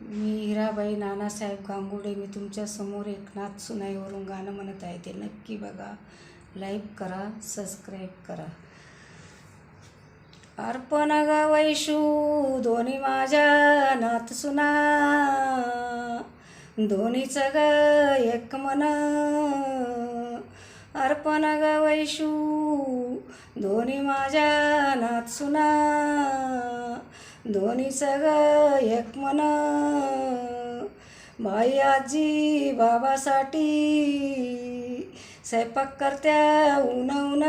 मी हिराबाई नानासाहेब गांगुडे मी तुमच्यासमोर एकनाथ सुनाईवरून गाणं म्हणत आहे. ते नक्की बघा. लाईक करा सबस्क्राईब करा. अर्पण ग वैशू दोन्ही माझ्या नाथ सुना. दोन्हीचं ग एक मन अर्पण ग वैशू दोन्ही माझ्या नाथ सुना. दोन्ही सगळं एक मन बाई आजी बाबासाठी स्वयंपाक करत्या उन उन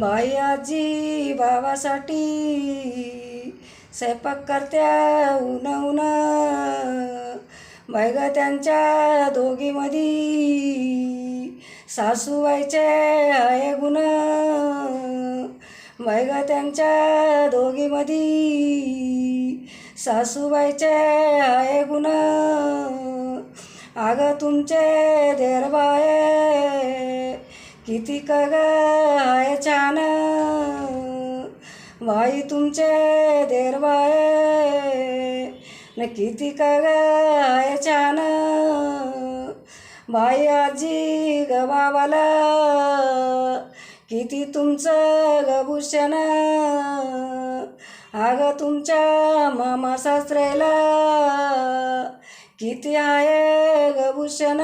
बाई आजी बाबासाठी स्वयंपाक करत्या उन उन मैग त्यांच्या दोघीमधी सासूबाईचे आहे गुण. बाई त्यांच्या दोघीमधी सासूबाईचे आहे गुण. अगं तुमचे देरबाये किती कग आहे छान. बाई तुमचे देरबाये न किती कग आहे छान. बाई आजी ग बाबाला किती तुमचं गभूषण अगं तुमच्या मामा सासऱ्याला किती आहे गभूषण